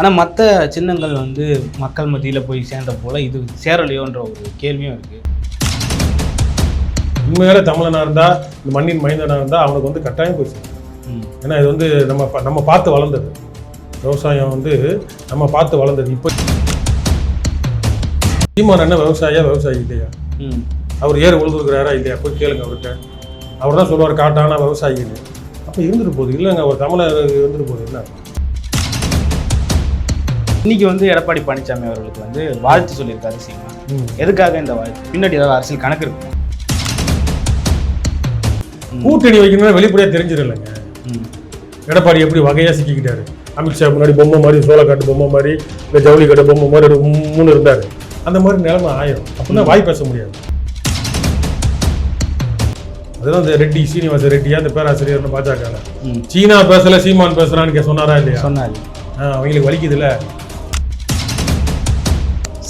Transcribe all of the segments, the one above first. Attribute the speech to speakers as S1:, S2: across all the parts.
S1: ஆனால் மற்ற சின்னங்கள் வந்து மக்கள் மத்தியில் போய் சேர்ந்த போல இது சேரலையோன்ற ஒரு கேள்வியும் இருக்குது
S2: உண்மையிலே தமிழனாக இருந்தால் இந்த மண்ணின் மைந்தனாக இருந்தால் அவனுக்கு வந்து கட்டாயம் போய் சேரும். ஏன்னா இது வந்து நம்ம நம்ம பார்த்து வளர்ந்தது. விவசாயம் வந்து நம்ம பார்த்து வளர்ந்தது. இப்போ சீமான் என்ன விவசாயியா விவசாயி இல்லையா?
S1: ம்.
S2: அவர் ஏர் உழுதுருக்கிறாரா இல்லையா? போய் கேளுங்க அவர்கிட்ட. அவர் தான் சொல்லுவார் காட்டான விவசாயின்னு. அப்போ இருந்துட்டு போகுது. இல்லைங்க அவர் தமிழர் இருந்துட்டு போகுது. என்ன?
S1: இன்னைக்கு வந்து எடப்பாடி பழனிசாமி அவர்களுக்கு வந்து வாழ்த்து சொல்லியிருக்காரு சீமா. எதுக்காக இந்த வாழ்த்து? பின்னாடி ஏதாவது அரசியல் கணக்கு இருக்குமா
S2: கூட்டணி வைக்கணும்னா வெளிப்படையாக தெரிஞ்சிடலைங்க. எடப்பாடி எப்படி வகையாக சிக்கிக்கிட்டாரு? அமித்ஷா முன்னாடி பொம்மை மாதிரி சோளக்காட்டு பொம்மை மாதிரி இல்லை ஜவுளி கடை பொம்மை மாதிரி மூணு இருந்தார். அந்த மாதிரி நிலைமை ஆயிரும். அப்படின்னா வாய் பேச முடியாது. அதுதான் இந்த ரெட்டி சீனிவாச ரெட்டியா அந்த பேராசிரியர்னு பாஜக சீனா பேசல சீமான் பேசுறான்னு கே- சொன்னாரா இல்லையா?
S1: சொன்னாரு.
S2: அவங்களுக்கு வலிக்குதுல்ல.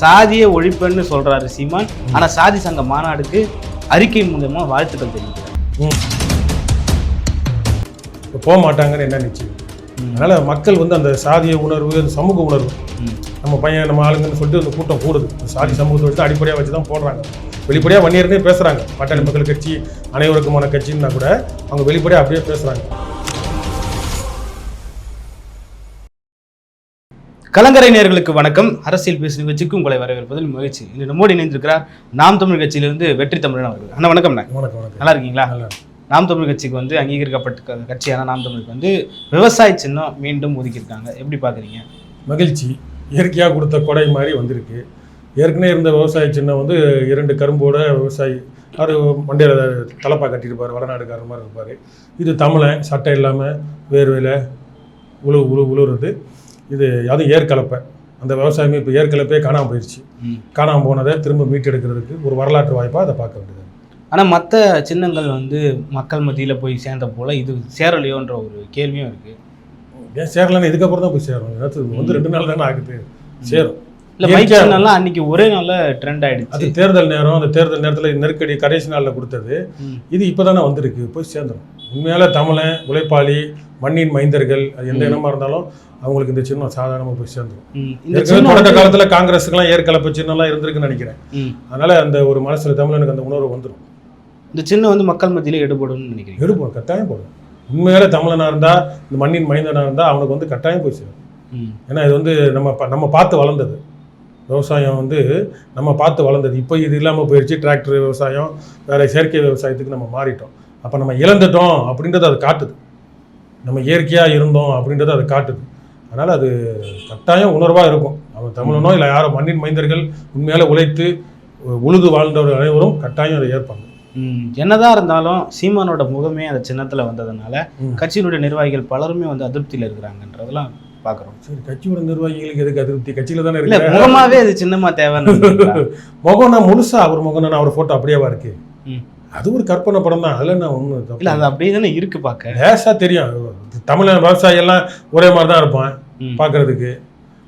S1: சாதிய ஒழிப்புன்னு சொல்றாரு சீமான். ஆனா சாதி சங்க மாநாடுக்கு அறிக்கை மூலமா வாழ்த்துக்கள் தெரிவிக்கிறார்.
S2: போக மாட்டாங்கன்னு என்ன நிச்சயம் அதனால மக்கள் வந்து அந்த சாதிய உணர்வு அந்த சமூக உணர்வு. நம்ம பையன் நம்ம ஆளுங்கன்னு சொல்லிட்டு அந்த கூட்டம் கூடுது. சாதி சமூகத்தை வச்சு அடிப்படையாக வச்சு தான் போடுறாங்க. வெளிப்படையாக வன்னியர்னே பேசுகிறாங்க பாட்டாளி மக்கள் கட்சி அனைவருக்குமான கட்சின்னா கூட அவங்க வெளிப்படையாக அப்படியே பேசுகிறாங்க
S1: கலங்கரை நேயர்களுக்கு வணக்கம். அரசியல் பேசு நிகழ்ச்சிக்கு உங்களை வரவேற்பதில் மகிழ்ச்சி. இன்று நம்மோடு இணைந்திருக்கிறார் நாம் தமிழ் கட்சியிலிருந்து வெற்றி தமிழன் அவர்கள். அண்ணா
S2: வணக்கம் வணக்கம்
S1: நல்லா இருக்கீங்களா? நாம் தமிழ் கட்சிக்கு வந்து அங்கீகரிக்கப்பட்ட கட்சியான நாம் தமிழுக்கு வந்து விவசாய சின்னம் மீண்டும் ஒதுக்கியிருக்காங்க. எப்படி பார்க்குறீங்க?
S2: மகிழ்ச்சி. இயற்கையாக கொடுத்த கொடை மாதிரி வந்திருக்கு. ஏற்கனவே இருந்த விவசாய சின்னம் வந்து இரண்டு கரும்போட விவசாயி அவர் மண்டையில் தலப்பா கட்டியிருப்பார் வடநாடுக்காரர் மாதிரி இருப்பார். இது தமிழன் சட்டை இல்லாமல் வேர்வையில் உழு உழு உழுவுறது. இது அதுவும் ஏற்கலப்பை. அந்த விவசாயமே இப்போ ஏற்கலப்பே காணாமல் போயிடுச்சு. காணாமல் போனதை திரும்ப மீட்டெடுக்கிறதுக்கு ஒரு வரலாற்று வாய்ப்பாக அதை பார்க்க வேண்டியது.
S1: ஆனால் மற்ற சின்னங்கள் வந்து மக்கள் மத்தியில் போய் சேர்ந்த போல இது சேரலையோன்ற ஒரு கேள்வியும் இருக்குது
S2: ஏன் சேரலன்னு இதுக்கப்புறம் தான் போய் சேரும் ஏதாச்சும் வந்து ரெண்டு நாள் தானே ஆகுது. சேரும்.
S1: இல்லை
S2: இயற்கையா-
S1: சின்னம்லாம் அன்னைக்கு ஒரே நாளில் ட்ரெண்ட்
S2: அது
S1: ஆயிடுச்சு
S2: தேர்தல் நேரம் அந்த தேர்தல் நேரத்தில் நெருக்கடி கடைசி நாளில் கொடுத்தது. இது இப்போ தானே வந்திருக்கு. போய் சேர்ந்துடும் உண்மையால தமிழன் உழைப்பாளி மண்ணின் மைந்தர்கள் அது எந்த இனமாக இருந்தாலும் அவங்களுக்கு இந்த சின்னம் சாதாரணமாக போய் சேர்ந்துடும் தொடக்க காலத்தில் காங்கிரஸுக்கெல்லாம் ஏற்கலப்பு சின்னம்லாம் இருந்திருக்குன்னு நினைக்கிறேன். அதனால அந்த ஒரு மனசுல தமிழனுக்கு அந்த உணர்வு வந்துடும்
S1: இந்த சின்னம் வந்து மக்கள் மத்தியில் எடுபடும்னு நினைக்கிறீங்க?
S2: எடுப்போம் கட்டாயம் போடும். உண்மையால தமிழனாக இருந்தால் இந்த மண்ணின் மைந்தனாக இருந்தால் அவனுக்கு வந்து கட்டாயம் போய் சேரும். ஏன்னா இது வந்து நம்ம நம்ம பார்த்து வளர்ந்தது. விவசாயம் வந்து நம்ம பார்த்து வளர்ந்தது. இப்போ இது இல்லாமல் போயிடுச்சு டிராக்டர் விவசாயம் வேற செயற்கை விவசாயத்துக்கு நம்ம மாறிட்டோம். அப்போ நம்ம இழந்துட்டோம் அப்படின்றது அது காட்டுது. நம்ம இயற்கையாக இருந்தோம் அப்படின்றது அது காட்டுது அதனால் அது கட்டாயம் உணர்வாக இருக்கும் அவன் தமிழனோ இல்லை யாரோ மண்ணின் மைந்தர்கள் உண்மையால உழைத்து உழுது வாழ்ந்தவர் அனைவரும் கட்டாயம் அதை ஏற்பாங்க.
S1: என்னதான் இருந்தாலும் சீமானோட முகமே அந்த சின்னத்தில் வந்ததுனால. கட்சியினுடைய நிர்வாகிகள் பலருமே வந்து அதிருப்தியில் இருக்கிறாங்கன்றதெல்லாம் பார்க்குறோம்
S2: சரி கட்சியோட நிர்வாகிகளுக்கு எதுக்கு அதிருப்தி கட்சியில் தானே
S1: இல்லை
S2: இருக்கு
S1: முகமாவே அது சின்னமா தேவைன்னு?
S2: முகம்னா முழுசா அவர் முகம் அவர் ஃபோட்டோ அப்படியேவா இருக்கு. அது ஒரு கற்பனை படம் தான். அதில் நான் ஒன்றும்
S1: இல்ல அது அப்படியே தானே இருக்கு பார்க்க
S2: லேசா தெரியும். தமிழன் விவசாயி எல்லாம் ஒரே மாதிரி தான் இருப்பான். பார்க்கறதுக்கு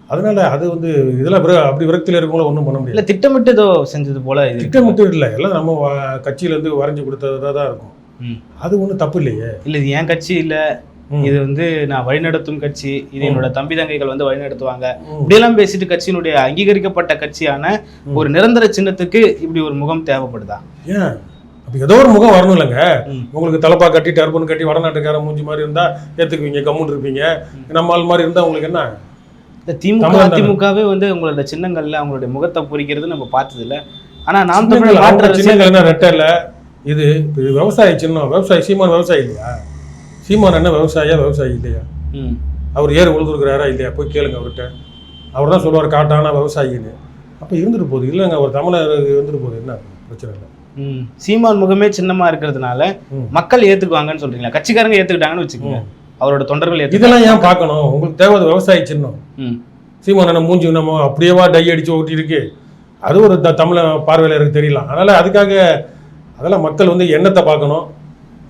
S2: அதனால அது வந்து இதெல்லாம் விர- அப்படி விரக்தியில் இருக்கவங்கள ஒன்றும் பண்ண முடியாது.
S1: இல்ல திட்டமிட்டு ஏதோ செஞ்சது போல.
S2: திட்டமிட்டு இல்லை. எல்லாம் நம்ம வ- கட்சியில இருந்து வரைஞ்சு கொடுத்ததா தான் இருக்கும். அது ஒன்றும் தப்பு இல்லையே.
S1: இல்ல இது என் கட்சி இல்ல. இது வந்து நான் வழிநடத்தும் கட்சி. இது என்னோட தம்பி தங்கைகள் வந்து வழிநடத்துவாங்க. இப்படியெல்லாம் பேசிட்டு கட்சியினுடைய அங்கீகரிக்கப்பட்ட கட்சியான. ஒரு நிரந்தர சின்னத்துக்கு இப்படி ஒரு முகம் தேவைப்படுதா?
S2: ஏன்? ஏதோ ஒரு முகம் வரணும் இல்லைங்க. உங்களுக்கு தலப்பா கட்டி டர்பன் கட்டி வடநாட்டுக்கார மூஞ்சி மாதிரி இருந்தா ஏத்துக்குவீங்க கம்முன்னு இருப்பீங்க. நம்ம ஆள் மாதிரி இருந்தா உங்களுக்கு என்ன?
S1: இந்த திமுக. அதிமுகவே வந்து உங்களோட சின்னங்கள்ல அவங்களுடைய முகத்தை பொறிக்கிறது நம்ம பார்த்தது இல்ல ஆனா நாம் தமிழ்
S2: சின்னங்கள் என்ன ரெட்டை இல்லை? இது இது விவசாய சின்னம். விவசாயி சீமான் விவசாயி இல்லையா? சீமான் என்ன விவசாயியா விவசாயி இல்லையா. அவர் ஏர் உழுதுருக்கிறாரா இல்லையா? போய் கேளுங்க அவர்கிட்ட. அவர் தான் சொல்லுவார் காட்டான விவசாயின்னு. அப்போ இருந்துட்டு போகுது. இல்லைங்க அவர் தமிழர் இருந்துட்டு போகுது. என்ன பிரச்சனை இல்லை.
S1: சீமான் முகமே சின்னமா இருக்கிறதுனால. மக்கள் ஏத்துக்குவாங்கன்னு சொல்றீங்களா? கட்சிக்காரங்க ஏத்துக்கிட்டாங்கன்னு வச்சுக்கோங்க. அவரோட தொண்டர்கள்
S2: இதெல்லாம் ஏன் பார்க்கணும்? உங்களுக்கு தேவை அது விவசாய சின்னம். சீமான் மூஞ்சி நம்ம அப்படியேவா டை அடிச்சு ஓட்டி இருக்கு. அது ஒரு தமிழ பார்வையாளருக்கு தெரியலாம் அதனால அதுக்காக அதெல்லாம் மக்கள் வந்து எண்ணத்தை பார்க்கணும்.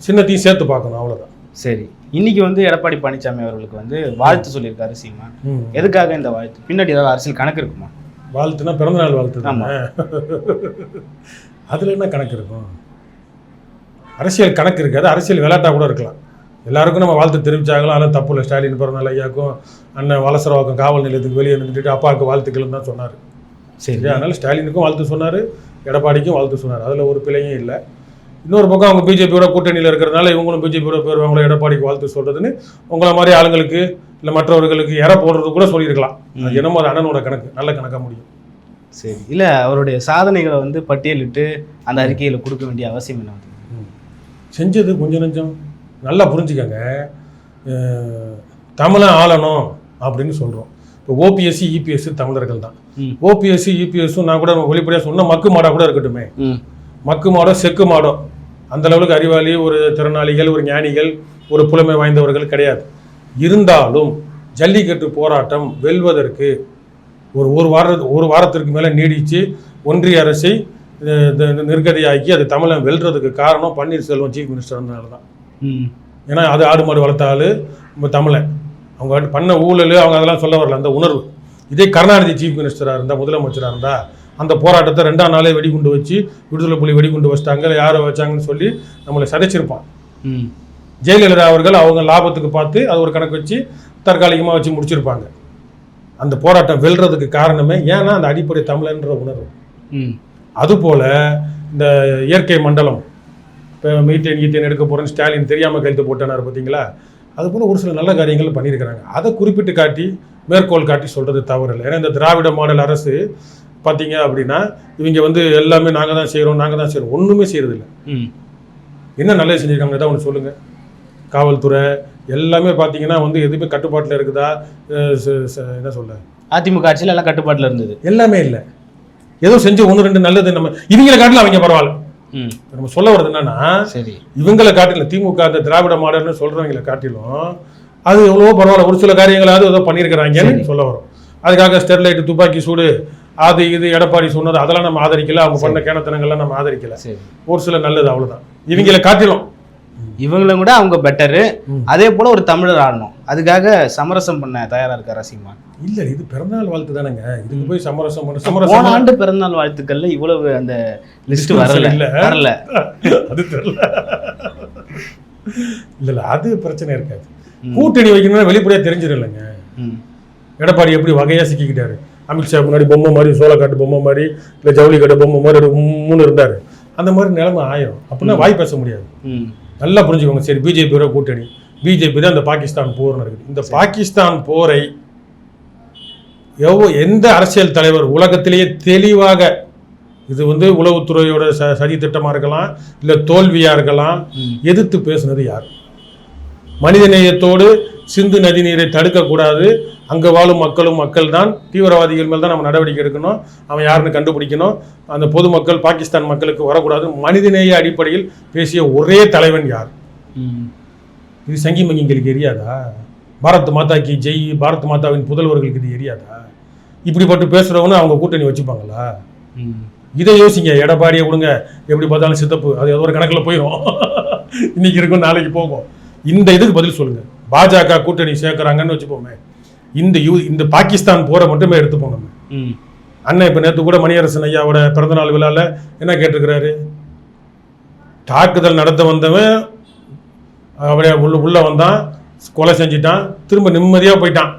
S2: சின்னத்தையும் சேர்த்து பார்க்கணும் அவ்வளோதான்
S1: சரி. இன்னைக்கு வந்து எடப்பாடி பழனிசாமி அவர்களுக்கு வந்து வாழ்த்து சொல்லியிருக்காரு சீமான். எதுக்காக இந்த வாழ்த்து? பின்னாடி ஏதாவது அரசியல் கணக்கு இருக்குமா?
S2: வாழ்த்துனா பிறந்தநாள் வாழ்த்து. தானே அதில் என்ன கணக்கு இருக்கும்? அரசியல் கணக்கு இருக்காது. அரசியல் விளையாட்டா கூட இருக்கலாம். எல்லாருக்கும் நம்ம வாழ்த்து தெரிவிச்சாங்களும் அதெல்லாம் தப்பு இல்லை. ஸ்டாலின் பிறந்தநாள் ஐயாக்கும் அண்ணன் வலசரவாக்கம் காவல் நிலையத்துக்கு வெளியே நின்றுட்டு அப்பாவுக்கு வாழ்த்துக்கள் தான் சொன்னார்.
S1: சரி.
S2: அதனால ஸ்டாலினுக்கும் வாழ்த்து சொன்னார். எடப்பாடிக்கும் வாழ்த்து சொன்னார். அதில் ஒரு பிழையும் இல்லை. இன்னொரு பக்கம் அவங்க பிஜேபியோட கூட்டணியில் இருக்கிறதுனால இவங்களும் பிஜேபியோட போயிருவாங்களோ எடப்பாடிக்கு வாழ்த்து சொல்றதுன்னு உங்களை மாதிரி ஆளுங்களுக்கு இல்லை மற்றவர்களுக்கு இற போடுறது கூட சொல்லியிருக்கலாம். அது என்னமோ அது அண்ணனோட கணக்கு. நல்ல கணக்காக முடியும்.
S1: சரி. இல்லை அவருடைய சாதனைகளை வந்து பட்டியலிட்டு அந்த அறிக்கையில் கொடுக்க வேண்டிய அவசியம் என்ன?
S2: செஞ்சது கொஞ்சம் நெஞ்சம். நல்லா புரிஞ்சுக்கங்க. அஹ், தமிழன் ஆளணும் அப்படின்னு சொல்கிறோம் இப்போ ஓபிஎஸ்சி இபிஎஸ் தமிழர்கள் தான். ஓபிஎஸ்சி இபிஎஸ்ஸும் நான் கூட வெளிப்படையாக சொன்ன மக்கு மாடா கூட இருக்கட்டுமே. மக்கு மாடோ செக்கு மாடோ. அந்த அளவுக்கு அறிவாளி ஒரு திறனாளிகள் ஒரு ஞானிகள் ஒரு புலமை வாய்ந்தவர்கள் கிடையாது. இருந்தாலும் ஜல்லிக்கட்டு போராட்டம் வெல்வதற்கு ஒரு ஒரு வார ஒரு வாரத்திற்கு மேலே நீடித்து ஒன்றிய அரசை நிர்கதியாக்கி அது தமிழன் வெல்றதுக்கு காரணம் பன்னீர்செல்வம் சீஃப் மினிஸ்டர்னால தான்.
S1: ம்.
S2: ஏன்னா அது ஆடு மாடு வளர்த்த ஆளு நம்ம தமிழன். அவங்க பண்ண ஊழல் அவங்க அதெல்லாம் சொல்ல வரல. அந்த உணர்வு. இதே கருணாநிதி சீஃப் மினிஸ்டராக இருந்தால் முதலமைச்சராக இருந்தால் அந்த போராட்டத்தை ரெண்டாம் நாளே வெடிகுண்டு வச்சு விடுதலை புலி வெடிகுண்டு வச்சிட்டாங்க யாரை வச்சாங்கன்னு சொல்லி நம்மளை சதைச்சிருப்பான்.
S1: ம்.
S2: ஜெயலலிதா அவர்கள் அவங்க லாபத்துக்கு பார்த்து அது ஒரு கணக்கு வச்சு தற்காலிகமாக வச்சு முடிச்சிருப்பாங்க. அந்த போராட்டம் வெல்றதுக்கு காரணமே ஏன்னா அந்த அடிப்படை தமிழன்ற உணர்வு.
S1: ம்.
S2: அதுபோல இந்த இயற்கை மண்டலம் இப்போ மீத்தேன் ஈத்தேன் எடுக்க போகிறேன்னு ஸ்டாலின் தெரியாமல் கையெழுத்து போட்டானார் பார்த்தீங்களா அதுபோல் ஒரு சில நல்ல காரியங்கள் பண்ணியிருக்கிறாங்க. அதை குறிப்பிட்டு காட்டி மேற்கோள் காட்டி சொல்கிறது தவறு இல்லை. ஏன்னா இந்த திராவிட மாடல் அரசு பார்த்தீங்க அப்படின்னா இவங்க வந்து எல்லாமே நாங்கள் தான் செய்கிறோம் நாங்கள் தான் செய்கிறோம் ஒன்றுமே செய்கிறதில்ல
S1: ம்.
S2: என்ன நல்லது செஞ்சுருக்காங்க ஏதாவது ஒன்று சொல்லுங்கள் காவல்துறை எல்லாமே பார்த்தீங்கன்னா வந்து எதுவுமே கட்டுப்பாட்டில் இருக்குதா? என்ன சொல்ல
S1: அதிமுக ஆட்சியில் எல்லாம் கட்டுப்பாட்டில் இருந்தது.
S2: எல்லாமே இல்லை. ஏதோ செஞ்சு ஒன்று ரெண்டு நல்லது நம்ம இவங்களை காட்டிலும் அவங்க பரவாயில்ல. நம்ம சொல்ல வர்றது என்னன்னா
S1: சரி.
S2: இவங்களை காட்டிலும் திமுக அந்த திராவிட மாடல்னு சொல்றவங்களை காட்டிலும் அது எவ்வளவோ பரவாயில்ல. ஒரு சில காரியங்களாவது ஏதோ பண்ணியிருக்கிறாங்கன்னு சொல்ல வரும் அதுக்காக ஸ்டெர்லைட் துப்பாக்கி சூடு அது இது எடப்பாடி சொன்னது அதெல்லாம் நம்ம ஆதரிக்கல. அவங்க பண்ண கேணத்தனங்கள்லாம் நம்ம ஆதரிக்கல. ஒரு சில நல்லது அவ்வளவுதான். இவங்களை காட்டிலும்
S1: இவங்களும் கூட அவங்க பெட்டரு. அதே போல ஒரு தமிழர் ஆடணும். அதுக்காக சமரசம் பண்ண தயாரா இருக்கார் ரசிகமான்
S2: இல்ல இது பிறந்தநாள் வாழ்த்து தானேங்க. இதுக்கு போய் சமரசம் பண்ண
S1: போன
S2: சமரசம்
S1: ஆண்டு பிறந்தநாள் வாழ்த்துக்கள்ல இவ்வளவு அந்த லிஸ்ட் வரல.
S2: இல்ல.
S1: வரல.
S2: அது தெரியல. இல்ல அது பிரச்சனை இருக்காது. கூட்டணி வைக்கணும்னா வெளிப்படையா தெரிஞ்சிடும் இல்லைங்க. எடப்பாடி எப்படி வகையா சிக்கிக்கிட்டாரு? அமித்ஷா முன்னாடி பொம்மை மாதிரி சோளக்காட்டு பொம்மை மாதிரி இல்லை ஜவுளி கடை பொம்மை மாதிரி ஒரு மூணு இருந்தாரு. அந்த மாதிரி நிலைமை ஆயிரும். அப்படின்னா வாய் பேச முடியாது. நல்லா புரிஞ்சுக்கோங்க. சரி பிஜேபியோட கூட்டணி. பிஜேபி தான் இந்த பாகிஸ்தான் போர் நடக்குது இந்த பாகிஸ்தான் போரை எவ்வளோ எந்த அரசியல் தலைவர் உலகத்திலேயே தெளிவாக இது வந்து உளவுத்துறையோட ச சதி திட்டமாக இருக்கலாம் இல்லை தோல்வியாக இருக்கலாம். எதிர்த்து பேசுனது யார்? மனிதநேயத்தோடு சிந்து நதி நீரை தடுக்கக்கூடாது. அங்கே வாழும் மக்களும் மக்கள் தான் தீவிரவாதிகள் மேல் தான் நம்ம நடவடிக்கை எடுக்கணும். அவன் யாருன்னு கண்டுபிடிக்கணும். அந்த பொதுமக்கள் பாகிஸ்தான் மக்களுக்கு வரக்கூடாது. மனிதநேய அடிப்படையில் பேசிய ஒரே தலைவன் யார். இது சங்கி மங்கிங்களுக்கு எரியாதா? பாரத் மாதா கி ஜெய் பாரத் மாதாவின் புதல்வர்களுக்கு இது எரியாதா? இப்படிப்பட்டு பேசுகிறவனு அவங்க கூட்டணி வச்சுப்பாங்களா. இதை யோசிங்க. எடப்பாடியை விடுங்க. எப்படி பார்த்தாலும் சித்தப்பு. அது ஏதோ ஒரு கணக்கில் போயிடும் இன்னைக்கு இருக்கும் நாளைக்கு போகும். இந்த இதுக்கு பதில் சொல்லுங்க. பாஜக கூட்டணி சேர்க்குறாங்கன்னு வச்சுப்போமே. இந்த யூ இந்த பாகிஸ்தான் போரை மட்டுமே எடுத்துப்போம் நம்ம. அண்ணன் இப்போ நேற்று கூட மணியரசன் ஐயாவோட பிறந்தநாள் விழாவில் என்ன கேட்டிருக்கிறாரு? தாக்குதல் நடத்த வந்தவன் அப்படியே உள்ள உள்ள வந்தான் கொலை செஞ்சிட்டான் திரும்ப நிம்மதியாக போயிட்டான்.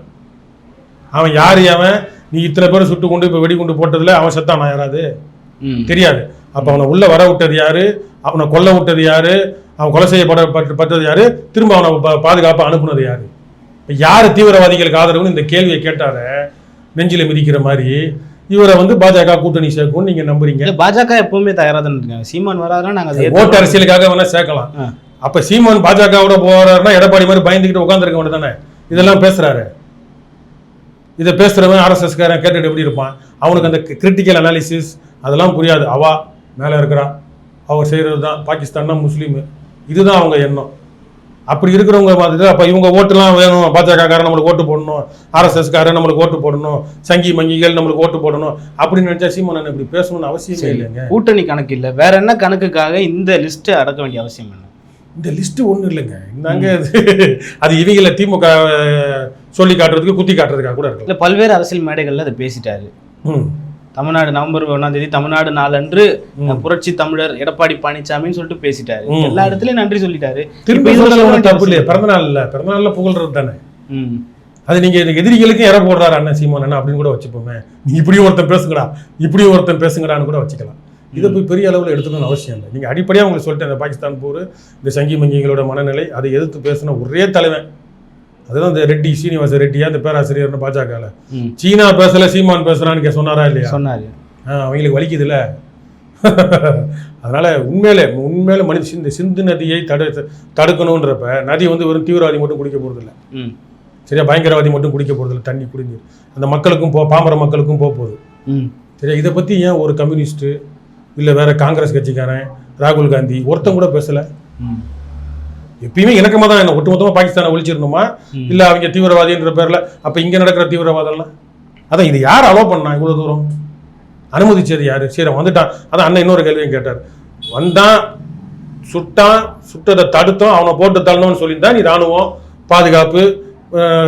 S2: அவன் யார் அவன்? நீ இத்தனை பேரை சுட்டு கொண்டு இப்போ வெடிகுண்டு போட்டதில் அவன் செத்தானா யாராவது?
S1: ம்.
S2: தெரியாது. அப்போ அவனை உள்ள வர விட்டது யாரு? அவனை கொல்ல விட்டது யாரு? அவன் கொலை செய்யப்பட பட்டு- பட்டது யாரு? திரும்ப அவனை பா- பாதுகாப்பா அனுப்புனது யாரு? யாரு தீவிரவாதிகளுக்கு ஆதரவுன்னு இந்த கேள்வியை கேட்டார நெஞ்சில மிதிக்கிற மாதிரி இவரை வந்து பாஜக கூட்டணி சேர்க்கும்னு நீங்க நம்புறீங்க.
S1: பாஜக எப்பவுமே தயாரா தான் இருக்காங்க. சீமான் வராதுன்னா நாங்க அதை
S2: ஓட்டு. அரசியலுக்காக வேணா சேர்க்கலாம். அப்ப சீமான் பாஜகவோட போறாருன்னா எடப்பாடி மாதிரி பயந்துக்கிட்டு உட்காந்துருக்க வேண்டியது தானே இதெல்லாம் பேசுறாரு. இதை பேசுறவன் ஆர்எஸ்எஸ்காரன் கேட்டுட்டு எப்படி இருப்பான்? அவனுக்கு அந்த கிரிட்டிக்கல் அனாலிசிஸ் அதெல்லாம் புரியாது. அவா மேலே இருக்கிறா அவர் செய்கிறது தான் பாகிஸ்தான்னா முஸ்லீமு. இதுதான் அவங்க எண்ணம். அப்படி இருக்கிறவங்க பார்த்துட்டு அப்போ இவங்க ஓட்டுலாம் வேணும். பாஜக காரன் நம்மளுக்கு ஓட்டு போடணும். ஆர்எஸ்எஸ் காரன் நம்மளுக்கு ஓட்டு போடணும். சங்கி மங்கிகள் நம்மளுக்கு ஓட்டு போடணும். அப்படின்னு நினைச்சா சீமான் இப்படி பேசணும்னு அவசியமே. இல்லைங்க.
S1: கூட்டணி கணக்கு இல்ல. வேற என்ன கணக்குக்காக இந்த லிஸ்ட் அடக்க வேண்டிய அவசியம் என்ன?
S2: இந்த லிஸ்ட் ஒன்றும் இல்லைங்க. இந்தாங்க அது. இவங்கள திமுக சொல்லி காட்டுறதுக்கு குத்தி காட்டுறதுக்காக கூட
S1: இல்ல பல்வேறு அரசியல் மேடைகள்ல அதை பேசிட்டாரு. தமிழ்நாடு நவம்பர் ஒண்ணாம் தேதி தமிழ்நாடு நாளன்று. புரட்சி தமிழர் எடப்பாடி பழனிசாமின்னு சொல்லிட்டு பேசிட்டாரு. எல்லா இடத்துலயும் நன்றி சொல்லிட்டாரு.
S2: திரும்ப தப்பு இல்லையா பிறந்த நாள் இல்ல பிறந்த நாள்ல புகழ்றது தானே. அது நீங்க எதிரிகளுக்கும் இற போடுறாரு அண்ணன் சீமான் அண்ணன் அப்படின்னு கூட வச்சுப்போமே. நீ இப்படியும் ஒருத்தன் பேசுங்கடா இப்படியும் ஒருத்தன் பேசுங்கடான்னு கூட வச்சுக்கலாம். இதை போய் பெரிய அளவில் எடுத்துக்கணும்னு அவசியம் இல்லை. நீங்க அடிப்படையாக உங்களுக்கு சொல்லிட்டேன் இந்த பாகிஸ்தான் போர் இந்த சங்கி மங்கிங்களோட மனநிலை அதை எதிர்த்து பேசின ஒரே தலைவன். அதுதான் இந்த ரெட்டி சீனிவாச ரெட்டியா இந்த பேராசிரியர்னு பாஜகல.
S1: ம்.
S2: சீனா பேசல சீமான் பேசுறான்னு சொன்னாரா இல்லையா?
S1: சொன்னாரு.
S2: ஆ, அவங்களுக்கு வலிக்குதுல்ல? அதனால உண்மையிலே உண்மையிலே மனித சிந்து சிந்து நதியை தடு தடுக்கணுன்றப்ப நதி வந்து வெறும் தீவிரவாதி மட்டும் குடிக்க போறதில்ல.
S1: ம்.
S2: சரியா? பயங்கரவாதி மட்டும் குடிக்க போறதில்ல தண்ணி குடிஞ்சு அந்த மக்களுக்கும் போ பாமர மக்களுக்கும் போக போகுது. சரியா? இதை பத்தி ஏன் ஒரு கம்யூனிஸ்ட் இல்ல வேற காங்கிரஸ் கட்சிக்காரன் ராகுல் காந்தி ஒருத்தன் கூட பேசல. எப்பயுமே இணக்கமா தான் என்ன ஒட்டுமொத்தமா பாகிஸ்தானை ஒழிச்சிருந்தோமா
S1: ம்.
S2: இல்ல அவங்க தீவிரவாதின்ற பேர்ல அப்ப இங்க நடக்கிற தீவிரவாதம்லாம்? அதான் இது யார் அலோவ் பண்ணா இவ்வளவு தூரம்? அனுமதிச்சது யாரு? சரி வந்துட்டான். அதான் அண்ணன் இன்னொரு கேள்வியும் கேட்டார். வந்தான் சுட்டான் சுட்டதை தடுத்தோம் அவனை போட்டு தள்ளணும்னு சொல்லியிருந்தா நீ ராணுவம் பாதுகாப்பு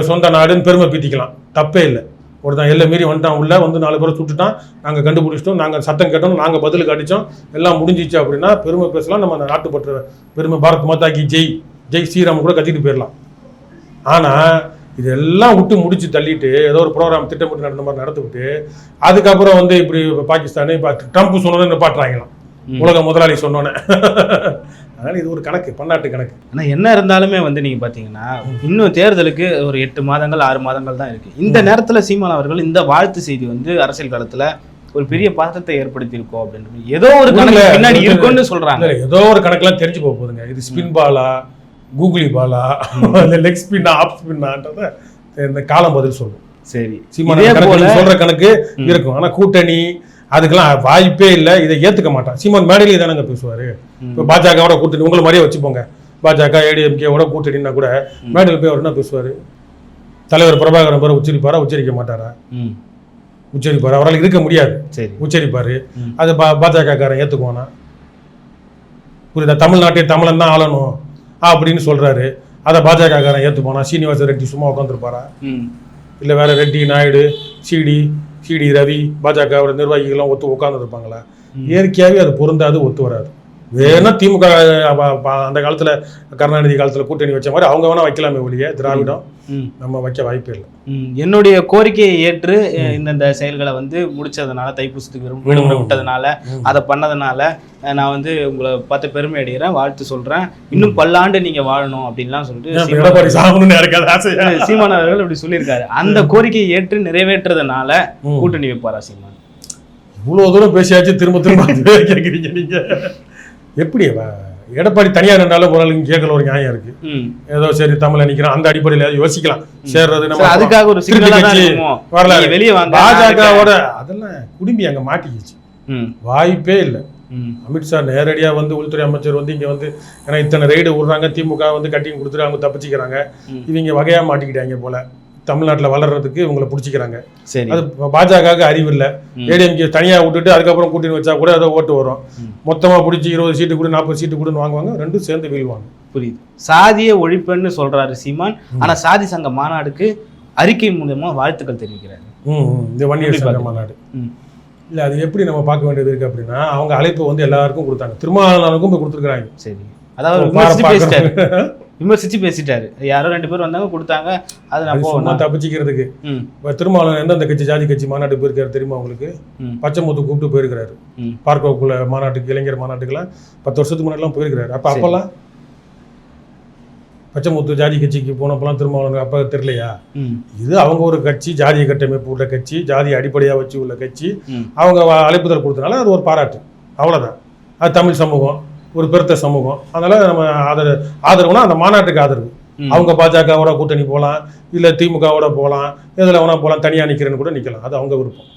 S2: சொந்த நாடுன்னு பெருமை பீத்திக்கலாம். தப்பே இல்லை. ஒருத்தன் எல்லை மீறி வந்துட்டான் உள்ள வந்து நாலு பேரை சுட்டுட்டான். நாங்கள் கண்டுபிடிச்சிட்டோம் நாங்கள் சத்தம் கேட்டோம் நாங்கள் பதிலுக்கு அடித்தோம் எல்லாம் முடிஞ்சிச்சு அப்படின்னா பெருமை பேசலாம் நம்ம அந்த நாட்டுப்பற்ற பெருமை பாரத் மாதாக்கி ஜெய். ஜெய் ஸ்ரீராம் கூட கத்திட்டு போயிடலாம் ஆனால் இதெல்லாம் விட்டு முடிச்சு தள்ளிட்டு ஏதோ ஒரு ப்ரோக்ராம் திட்டமிட்டு நடந்த மாதிரி நடத்திவிட்டு அதுக்கப்புறம் வந்து இப்படி பாகிஸ்தானு இப்போ ட்ரம்ப் சொன்னதை நிப்பாட்டுறாங்களாம். உலக முதலாளி சொன்னோன்னே. அதனால இது ஒரு கணக்கு பன்னாட்டு கணக்கு.
S1: ஆனா என்ன இருந்தாலுமே வந்து நீங்க பாத்தீங்கன்னா இன்னும் தேர்தலுக்கு ஒரு எட்டு மாதங்கள் ஆறு மாதங்கள் தான் இருக்கு. இந்த நேரத்துல சீமான் அவர்கள் இந்த வாழ்த்து செய்தி வந்து அரசியல் களத்துல ஒரு பெரிய பதட்டத்தை ஏற்படுத்தி இருக்கோம் அப்படின்னு ஏதோ ஒரு கணக்கு பின்னாடி இருக்கும்னு சொல்றாங்க.
S2: இல்ல, ஏதோ ஒரு கணக்கெல்லாம் தெரிஞ்சு போக போகுதுங்க. இது ஸ்பின் பாலா கூகுளி பாலா லெக் ஸ்பின்னா ஆஃப் ஸ்பின்னான்றத இந்த காலம் பதில் சொல்லும்.
S1: சரி.
S2: சீமான சொல்ற கணக்கு. இருக்கும். ஆனா கூட்டணி அதுக்கெல்லாம் வாய்ப்பே இல்லை. இதை ஏத்துக்க மாட்டான். சீமான் மேடையிலே தானங்க பேசுவாரு. இப்போ பாஜகவோட கூட்டணி உங்களை மாதிரியே வச்சுப்போங்க. பாஜக ஏடிஎம்கேவோட கூட்டணின்னா கூட மேடையில் போய் அவர் என்ன பேசுவாரு? தலைவர் பிரபாகரன் பேரை உச்சரிப்பாரா உச்சரிக்க மாட்டாரா? உச்சரிப்பாரு. அவரால் இருக்க முடியாது.
S1: சரி.
S2: உச்சரிப்பாரு. அது பா பாஜக காரன் ஏத்துக்குவானா? புரியுதா? தமிழ்நாட்டை தமிழன் தான் ஆளணும் அப்படின்னு சொல்றாரு. அதை பாஜக காரன் ஏத்துப்பானா? சீனிவாச ரெட்டி சும்மா உட்காந்துருப்பாரா இல்ல வேற ரெட்டி நாயுடு சிடி சிடி ரவி பாஜகவோட நிர்வாகிகள்லாம் ஒத்து உட்காந்துருப்பாங்களா. இயற்கையாகவே அது பொருந்தாது ஒத்து வராது வேணா திமுக அந்த காலத்துல கருணாநிதி காலத்துல கூட்டணி வச்ச மாதிரி அவங்க வேணா வைக்கலாமே ஒழிய திராவிடம் நம்ம வைக்க வாய்ப்பே இல்லை.
S1: என்னுடைய கோரிக்கையை ஏற்று இந்தந்த செயல்களை வந்து முடிச்சதுனால தைப்பூசத்துக்கு விடும் விடுமுறை. விட்டதுனால. அதை பண்ணதுனால நான் வந்து உங்களை பார்த்து பெருமை அடைகிறேன் வாழ்த்து சொல்றேன் இன்னும் பல்லாண்டு நீங்க வாழணும் அப்படின்லாம் சொல்லிட்டு சீமான் அவர்கள் இப்படி சொல்லியிருக்காரு அந்த கோரிக்கையை ஏற்று நிறைவேற்றதுனால
S2: ம்.
S1: கூட்டணி வைப்பாரா சீமான்
S2: இவ்வளவு தூரம் பேசியாச்சு திரும்ப திரும்ப அதுவே கேக்குறீங்க நீங்க எப்படி எடப்பாடி தனியா ரெண்டாலும் ஒரு ஆளுக்கு கேட்கல ஒரு நியாயம் இருக்கு. ஏதோ சரி தமிழ்ல நிக்கிறோம். அந்த அடிப்படையில யோசிக்கலாம். சேர்றது
S1: சரி,
S2: நம்ம
S1: அதுக்காக ஒரு
S2: வரலாறு.
S1: வெளியே
S2: பாஜகவோட அதெல்லாம் குடும்பி அங்க மாட்டிக்கிச்சு. வாய்ப்பே இல்லை. அமித்ஷா நேரடியா வந்து உள்துறை அமைச்சர் வந்து இங்க வந்து ஏன்னா இத்தனை ரெய்டு விடுறாங்க திமுக வந்து கட்டிங் கொடுத்துட்டு அவங்க தப்பிச்சுக்கிறாங்க. இவங்க வகையா மாட்டிக்கிட்டாங்க போல. தமிழ்நாட்டுல வளர்றதுக்கு இவங்களை பிடிச்சிக்கிறாங்க.
S1: சரி.
S2: அது பாஜகவுக்கு அறிவு இல்லை. ஏடிஎம்கே தனியா விட்டுட்டு அதுக்கப்புறம் கூட்டணி வச்சா கூட ஏதோ ஓட்டு வரும்.
S1: ம்.
S2: மொத்தமா பிடிச்சி இருபது சீட்டு கூட நாற்பது சீட்டு கூடன்னு வாங்குவாங்க. ரெண்டும் சேர்ந்து வீழ்வாங்க.
S1: புரியுது. சாதிய ஒழிப்புன்னு சொல்றாரு சீமான். ஆனா சாதி சங்க மாநாடுக்கு அறிக்கை மூலமா வாழ்த்துக்கள் தெரிவிக்கிறாரு.
S2: இந்த சங்க மாநாடு. இல்ல அது எப்படி நம்ம பார்க்க வேண்டியது இருக்கு அப்படின்னா அவங்க அழைப்பு வந்து எல்லாருக்கும் கொடுத்தாங்க. திருமாவளவனுக்கும் போய் கொடுத்துருக்காங்க
S1: சரி. அதாவது விமர்சிச்சு பேசிட்டாரு. யாரோ ரெண்டு பேர் வந்தாங்க கொடுத்தாங்க. அது நான்
S2: சும்மா தப்பிச்சுக்கிறதுக்கு. திருமாவளவன் எந்தெந்த கட்சி ஜாதி கட்சி மாநாட்டுக்கு போயிருக்காரு தெரியுமா உங்களுக்கு? பச்சைமுத்து கூப்பிட்டு போயிருக்கிறாரு. பார்க்கோக்குள்ள மாநாட்டுக்கு இளைஞர் மாநாட்டுக்கெல்லாம் பத்து வருஷத்துக்கு முன்னாடிலாம் போயிருக்கிறாரு. அப்ப. அப்பெல்லாம் பச்சைமுத்து ஜாதி கட்சிக்கு போனப்பெல்லாம் திருமாவளவன் அப்ப தெரியலையா இது அவங்க ஒரு கட்சி ஜாதிய கட்டமைப்பு உள்ள கட்சி ஜாதி அடிப்படையா வச்சு உள்ள கட்சி. அவங்க அழைப்புதல் கொடுத்தனால அது ஒரு பாராட்டு. அவ்வளவுதான். அது தமிழ் சமூகம். ஒரு பெருத்த சமூகம். அதனால நம்ம ஆதரவு ஆதரவுனா அந்த மாநாட்டுக்கு ஆதரவு. அவங்க பாஜகவோட கூட்டணி போகலாம் இல்ல திமுகவோட போகலாம் எதுல வேணா போகலாம் தனியா நிக்கிறேன்னு கூட நிக்கலாம். அது அவங்க விருப்பம்.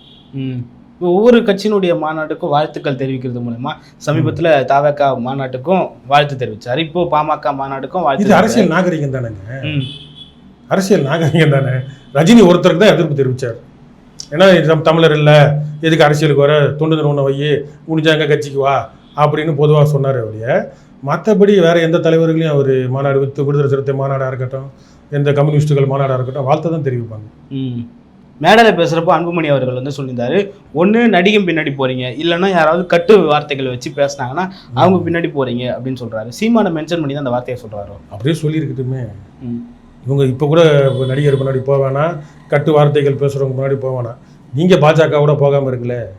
S1: ஒவ்வொரு கட்சியினுடைய மாநாட்டுக்கும் வாழ்த்துக்கள் தெரிவிக்கிறது மூலமா சமீபத்துல தாவக மாநாட்டுக்கும் வாழ்த்து தெரிவிச்சாரு. இப்போ பாமக மாநாட்டுக்கும் வாழ்த்து
S2: அரசியல் நாகரிகம் தானேங்க. அரசியல் நாகரிகம் தானே. ரஜினி ஒருத்தருக்கு தான் எதிர்ப்பு தெரிவிச்சார். ஏன்னா தமிழர் இல்ல. எதுக்கு அரசியலுக்கு வர? தொண்டு நிறுவனம் வை முடிஞ்சா எங்க கட்சிக்கு வா. அப்படின்னு பொதுவா சொன்னார் அவரைய மற்றபடி வேற எந்த தலைவர்களையும் அவர் மாநாடு வித்து விடுதலை சிறுத்தை மாநாடா இருக்கட்டும் எந்த கம்யூனிஸ்டுகள் மாநாடா இருக்கட்டும் வாழ்த்தை தான் தெரிவிப்பாங்க.
S1: ம். மேடையில் பேசுகிறப்போ அன்புமணி அவர்கள் வந்து சொல்லியிருந்தாரு ஒன்று நடிகம் பின்னாடி போறீங்க இல்லைன்னா யாராவது கட்டு வார்த்தைகள் வச்சு பேசுனாங்கன்னா அவங்க பின்னாடி போறீங்க அப்படின்னு சொல்றாரு. சீமானை மென்ஷன் பண்ணி தான் அந்த வார்த்தையை சொல்றாரோ?
S2: அப்படியே சொல்லியிருக்கட்டுமே. இவங்க இப்போ கூட நடிகர் முன்னாடி வேணாம் கட்டு வார்த்தைகள் பேசுகிறவங்க முன்னாடி வேணாம் நீங்கள் பாஜகவோட போகாமல் இருங்களே
S1: ம்.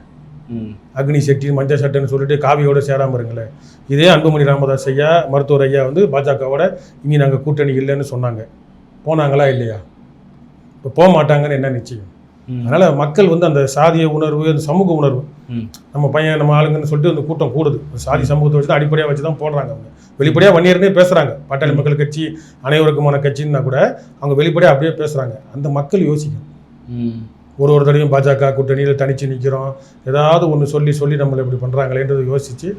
S2: அக்னி செட்டி மஞ்சள் சட்டைன்னு சொல்லிட்டு காவியோட சேராமல் இருங்களே. இதே அன்புமணி ராமதாஸ் ஐயா மருத்துவர் ஐயா வந்து பாஜகவோட இங்கே நாங்கள் கூட்டணி இல்லைன்னு சொன்னாங்க. போனாங்களா இல்லையா? இப்போ போக மாட்டாங்கன்னு என்ன நிச்சயம். அதனால் மக்கள் வந்து அந்த சாதிய உணர்வு அந்த சமூக உணர்வு. நம்ம பையன் நம்ம ஆளுங்கன்னு சொல்லிட்டு அந்த கூட்டம் கூடுது. சாதி சமூகத்தை வச்சு தான் அடிப்படையாக வச்சு தான் போடுறாங்க அவங்க. வெளிப்படையாக வன்னியர்னே பேசுகிறாங்க பாட்டாளி மக்கள் கட்சி அனைவருக்குமான கட்சின்னா கூட அவங்க வெளிப்படையாக அப்படியே பேசுகிறாங்க அந்த மக்கள் யோசிக்கணும். ஒரு ஒரு தடவையும் பாஜக கூட்டணியில் தனிச்சு நிற்கிறோம் ஏதாவது ஒன்று சொல்லி சொல்லி நம்மளை இப்படி பண்ணுறாங்களேன்றதை யோசித்து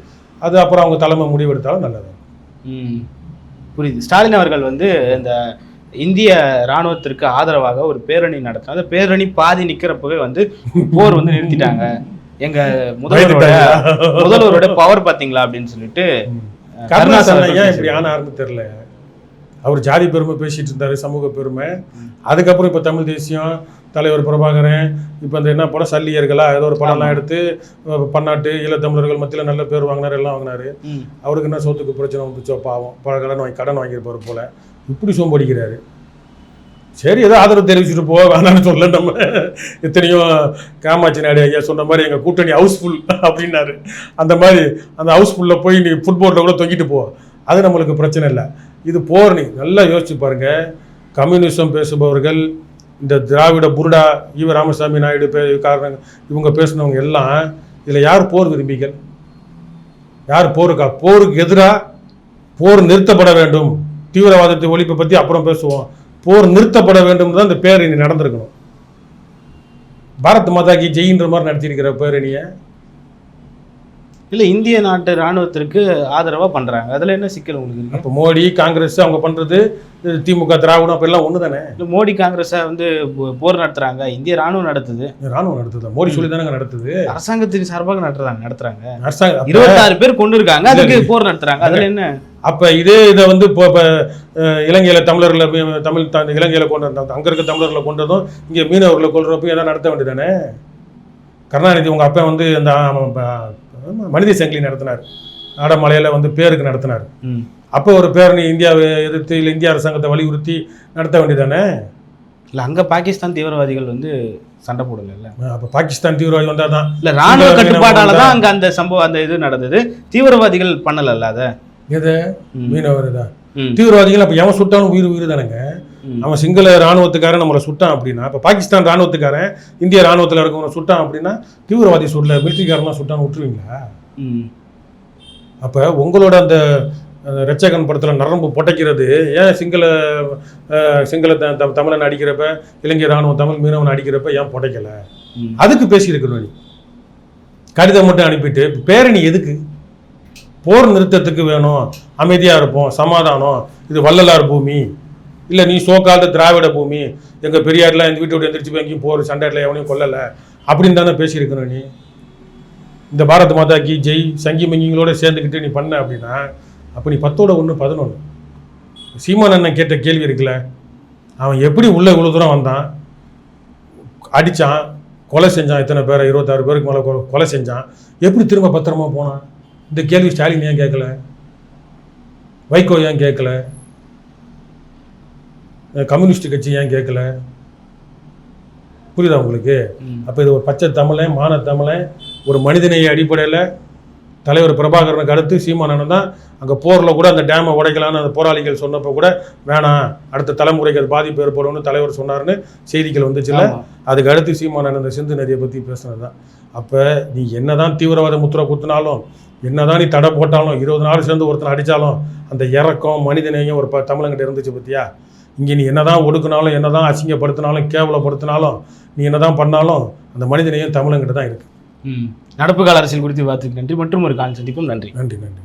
S2: அது அப்புறம் அவங்க தலைமை முடிவெடுத்தாலும் நல்லது.
S1: ம். புரியுது. ஸ்டாலின் அவர்கள் வந்து இந்த இந்திய ராணுவத்திற்கு ஆதரவாக ஒரு பேரணி நடத்தினார். அந்த பேரணி பாதி நிக்கிறப்பவே வந்து போர் வந்து நிறுத்திட்டாங்க. எங்க முதல்வரோட முதல்வரோட பவர் பாத்தீங்களா அப்படின்னு சொல்லிட்டு
S2: கருணாசன் ஏன் இப்படி ஆனாருன்னு தெரில அவர் ஜாதி பெருமை பேசிட்டு இருந்தாரு சமூக பெருமை. அதுக்கப்புறம் இப்போ தமிழ் தேசியம் தலைவர் பிரபாகரன் இப்போ அந்த என்ன படம் சல்லியர்களா ஏதோ ஒரு படம்லாம் எடுத்து பன்னாட்டு ஈழத்தமிழர்கள் மத்தியில் நல்ல பேர் வாங்கினாரு எல்லாம் வாங்கினாரு. அவருக்கு என்ன சொத்துக்கு பிரச்சனை வந்துச்சோ பாவம். பல கடன் வாங்கி கடன் வாங்கியிருப்பார் போல. இப்படி சோம்படிக்கிறாரு சரி ஏதோ ஆதரவு தெரிவிச்சுட்டு போ வேணாம்னு சொல்ல நம்ம எத்தனையோ காமாட்சி நாயுடு ஐயா சொன்ன மாதிரி எங்கள் கூட்டணி ஹவுஸ்ஃபுல் அப்படின்னாரு. அந்த மாதிரி அந்த ஹவுஸ்ஃபுல்லில் போய் நீ ஃபுட்போர்டில் கூட தொங்கிட்டு போ. அது நம்மளுக்கு பிரச்சனை இல்லை. இது போர்னி நல்லா யோசிச்சு பாருங்க. கம்யூனிசம் பேசுபவர்கள் இந்த திராவிட புருடா ஈவ ராமசாமி நாயுடு பே காரணம் இவங்க பேசினவங்க எல்லாம் இதில் யார் போர் விரும்பிகள்? யார் போருக்கா? போருக்கு எதிராக போர் நிறுத்தப்பட வேண்டும். தீவிரவாதத்தை ஒழிப்பை பற்றி அப்புறம் பேசுவோம். போர் நிறுத்தப்பட வேண்டும் தான் இந்த பேரணி நடந்திருக்கணும். பாரத் மாதா கி ஜெயின்ற மாதிரி நடத்தியிருக்கிற பேரணியை
S1: இல்ல இந்திய நாட்டு ராணுவத்திற்கு ஆதரவா பண்றாங்க. அதுல என்ன சிக்கல் உங்களுக்கு
S2: இப்போ மோடி காங்கிரஸ் அவங்க பண்ணுறது திமுக திராவிடம் அப்போ எல்லாம் ஒன்று தானே
S1: இல்ல மோடி காங்கிரஸை வந்து போர் நடத்துறாங்க. இந்திய ராணுவம் நடத்துது.
S2: ராணுவம் நடத்துது? மோடி சொல்லி தானே நடத்துது.
S1: அரசாங்கத்தின் சார்பாக நடத்துறாங்க நடத்துறாங்க.
S2: அரசாங்கம்
S1: இருபத்தாறு பேர் கொண்டு இருக்காங்க அதுக்கு போர் நடத்துறாங்க. அதுல என்ன?
S2: அப்ப இதே இதை வந்து இப்போ இப்போ இலங்கையில தமிழர்களை தமிழ் த- இலங்கையில கொண்டு வந்தாங்க அங்க இருக்க தமிழர்களை கொண்டதும் இங்க மீனவர்களை கொள்றப்ப ஏதாவது நடத்த வேண்டியதானே கருணாநிதி உங்க அப்பா வந்து ஆமா, மனித சங்கிலி நடத்தினார். ஆடமலையில வந்து பேருக்கு நடத்தினார். அப்போ ஒரு பேரணி இந்தியாவை எதிர்த்து இல்லை இந்திய அரசாங்கத்தை வலியுறுத்தி நடத்த வேண்டியதானே?
S1: இல்ல அங்க பாகிஸ்தான் தீவிரவாதிகள் வந்து சண்டை போடல
S2: அப்போ பாகிஸ்தான் தீவிரவாதி வந்தால் தான்
S1: இல்ல ராணுவ கட்டுப்பாடால தான் அங்க அந்த சம்பவம் அந்த இது நடந்தது. தீவிரவாதிகள் பண்ணல அத?
S2: எது. மீனவர் தான். தீவிரவாதிகள் அப்போ எவன் சுட்டாலும் உயிர் உயிர் தானேங்க. அவன் சிங்கள ராணுவத்துக்காரன் நம்மளை சுட்டான் அப்படின்னா இப்போ பாகிஸ்தான் ராணுவத்துக்காரன் இந்திய ராணுவத்தில் இருக்கவனை சுட்டான் அப்படின்னா தீவிரவாதி சுடல மிலிட்ரிக்காரன்லாம் சுட்டான்னு விட்டுருவீங்களா. அப்போ உங்களோட அந்த ரெச்சகன் படத்தில் நரம்பு பொட்டைக்கிறது ஏன் சிங்கள சிங்கள த- தமிழன் அடிக்கிறப்ப இலங்கை ராணுவம் தமிழ் மீனவன் அடிக்கிறப்ப ஏன் பொட்டைக்கல
S1: ம்.
S2: அதுக்கு பேசியிருக்கணும் நீ. கடிதம் மட்டும் அனுப்பிட்டு பேரணி எதுக்கு? போர் நிறுத்தத்துக்கு வேணும் அமைதியாக இருப்போம் சமாதானம் இது வள்ளலார் பூமி. இல்லை நீ சோக்காத திராவிட பூமி எங்கள் பெரியார்லாம் இந்த வீட்டோட விட்டு எந்திரிச்சு போய் எங்கேயும் போகிற சண்டையில் எவனையும் கொல்லலை. அப்படின்னு தானே பேசியிருக்கணும் நீ. இந்த பாரத் மாதா கி ஜெய் சங்கி மங்கிங்களோட சேர்ந்துக்கிட்டு நீ பண்ண அப்படின்னா அப்போ நீ பத்தோட ஒன்று பதினொன்று சீமான் அண்ணன் கேட்ட கேள்வி இருக்குல்ல அவன் எப்படி உள்ளே இவ்வளோ தூரம் வந்தான்? அடித்தான் கொலை செஞ்சான் இத்தனை பேரை இருபத்தாறு பேருக்கு மேலே கொலை கொலை செஞ்சான். எப்படி திரும்ப பத்திரமா போனான்? இந்த கேள்வி ஸ்டாலின் ஏன் கேட்கல? வைகோ ஏன் கேட்கல? கம்யூனிஸ்ட் கட்சி ஏன் கேட்கல? புரியுதா உங்களுக்கு. அப்போ இது ஒரு பச்சை தமிழன் மான தமிழன் ஒரு மனிதநேய அடிப்படையில் தலைவர் பிரபாகரனுக்கு அடுத்து சீமானன் தான். அங்கே போரில் கூட அந்த டேமை உடைக்கலான்னு அந்த போராளிகள் சொன்னப்போ கூட வேணாம் அடுத்த தலைமுறைக்கு அது பாதிப்பு ஏற்படும்னு தலைவர் சொன்னார்னு செய்திகள் வந்துச்சுல்ல. அதுக்கு அடுத்து சீமானன் அந்த சிந்து நதியை பற்றி பேசுனது தான். அப்போ நீ என்னதான் தீவிரவாத முத்திரை குத்துனாலும் என்னதான் நீ தடை போட்டாலும் இருபது நாள் சேர்ந்து ஒருத்தனை அடித்தாலும் அந்த இறக்கம் மனிதநேயம் ஒரு ப தமிழங்கிட்ட இருந்துச்சு பத்தியா? இங்கே நீ என்னதான் ஒடுக்குனாலும் என்னதான் அசிங்கப்படுத்தினாலும் கேவலப்படுத்தினாலும் நீ என்னதான் பண்ணாலும் அந்த மனிதநேயம் தமிழங்கிட்ட தான் இருக்கு.
S1: ம். நடப்பு கால அரசியல் குறித்து பார்த்துக்கு நன்றி. மற்றும் ஒரு கால் சந்திப்பும். நன்றி.
S2: நன்றி நன்றி.